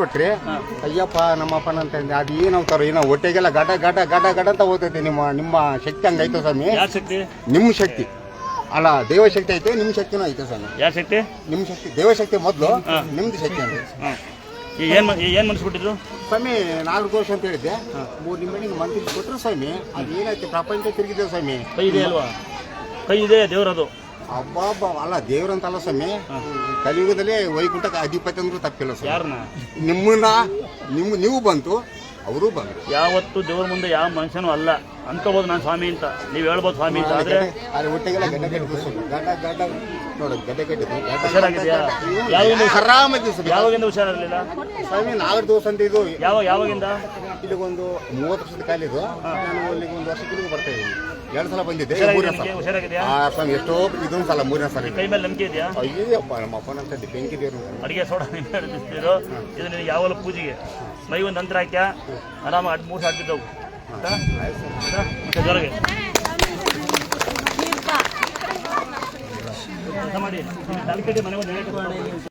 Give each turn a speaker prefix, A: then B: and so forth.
A: ಕೊಟ್ರಿ ಅಯ್ಯಪ್ಪ ನಮ್ಮಪ್ಪನ ಅಂತ ಅಂದೆ. ಏನು ಅವ್ತಾರ ಏನೋ ಹೊಟ್ಟೆಗೆಲ್ಲ ಗಡ ಗಡ ಗಡ ಗಡ ಅಂತ ಓದ್ತೈತೆ ನಿಮ್ಮ ನಿಮ್ಮ ಶಕ್ತಿ ಹಂಗೈತೆ ಸ್ವಾಮಿ?
B: ಶಕ್ತಿ?
A: ನಿಮ್ಮ ಶಕ್ತಿ. ಅಲ್ಲ ದೇವ ಶಕ್ತಿ ಐತೆ ನಿಮ್ಮ ಶಕ್ತಿನೂ ಐತೆ ಸ್ವಾಮಿ.
B: ಯಾವ ಶಕ್ತಿ?
A: ನಿಮ್ಮ ಶಕ್ತಿ ದೇವಶಕ್ತಿ ಮೊದಲು ನಿಮ್ದು ಶಕ್ತಿ ಅಂತ.
B: ಏನು ಏನು ಮನ್ಸ್ಬಿಟ್ಟಿದ್ರು?
A: ಸ್ವಾಮಿ ನಾಲ್ಕು ವರ್ಷ ಅಂತ ಹೇಳಿದ್ದೆ. ಮೂರು ನಿಮ್ಗೆ ಮಂತ್ರಿ ಕೊಟ್ಟರು ಸ್ವಾಮಿ. ಅದು ಏನಾಯ್ತು ಪ್ರಪಂಚ ತಿರುಗಿದೆ ಸ್ವಾಮಿ?
B: ಕೈ ಇದೆ ಅಲ್ವಾ? ಕೈ ಇದೆ ದೇವ್ರದು.
A: ಅಬ್ಬಬ್ಬ ಅಲ್ಲ ದೇವ್ರಂತಲ್ಲ ಸ್ವಾಮಿ. ಕಲಿಯುಗದಲ್ಲಿ ವೈಕುಂಠಕ್ಕೆ ಅಧಿಪತಿ ಅಂದ್ರೂ ತಪ್ಪಿಲ್ಲ ಸರ್
B: ಯಾರನ್ನ
A: ನಿಮ್ಮನ್ನ ನಿಮ್ ನೀವು ಬಂತು ಅವರು ಬಂದರು.
B: ಯಾವತ್ತು ದೇವ್ರ ಮುಂದೆ ಯಾವ ಮನುಷ್ಯನೂ ಅಲ್ಲ. ಅನ್ಕೋಬಹುದು ನಾನು ಸ್ವಾಮಿ ಅಂತ. ನೀವು ಹೇಳ್ಬೋದು ಸ್ವಾಮಿ ಅಂತ ಆದರೆ
A: ಅಲ್ಲಿ ಹೊಟ್ಟೆಗೆಲ್ಲ ಗಡ್ಡ ಸ್ವಾಮಿ. ಗಡ್ಡ ಗಡ್ಡ ನೋಡು ಗಡ್ಡ
B: ಹುಷಾರಾಗಿದ್ಯಾ? ಯಾವಾಗಿಂದ
A: ಹುಷಾರಿಲ್ಲ ಆರಾಮಿದ್ದೀವಿ ಸ್ವಾಮಿ?
B: ಯಾವಾಗಿಂದ ಹುಷಾರಿರಲಿಲ್ಲ
A: ಸ್ವಾಮಿ ನಾಲ್ಕು ದಿವಸ ಅಂತ ಇದು
B: ಯಾವಾಗ ಯಾವಾಗಿಂದ?
A: ಇಲ್ಲಿಗೊಂದು ಮೂವತ್ತು ವರ್ಷದ ಕಾಲಿದು ನಾನು ಒಂದು ವರ್ಷಕ್ಕೆ ಬರ್ತಾ ಇದ್ದೀನಿ. ಎರಡು ಸಲ ಬಂದಿದ್ದೆ. ಮೂರನೇ ಸಲ.
B: ಹುಷಾರಾಗಿದ್ಯಾ?
A: ಆ ಸ್ವಾಮಿ ಎಷ್ಟೋ ಇದೊಂದು ಸಲ ಮೂರನೇ ಸಲ
B: ಕೈ ಮೇಲೆ ನಂಬಿಕೆ ಇದೆಯಾ?
A: ಅಯ್ಯಪ್ಪ ನಮ್ಮ ಅಪ್ಪನಂತ ಬೆಂಕಿ ದೇವರು
B: ಅಡಿಗೆ ಸೋಡಾ ಹಿಡಿದಿರ್ತೀರೋ ಇದು ನಿನಗೆ ಯಾವಲ್ಲ ಪೂಜೆಗೆ. ಮೈ ಒಂದು ನಂತರ ಹಾಕ್ಯಾ? ಆರಾಮ ಅಡ್ ಮೂರು ಹಾಕಿದ್ದವು ಜೊತೆಗೆ ಮಾಡಿ. ನಾಲ್ಕು ಮನೆ ಒಂದು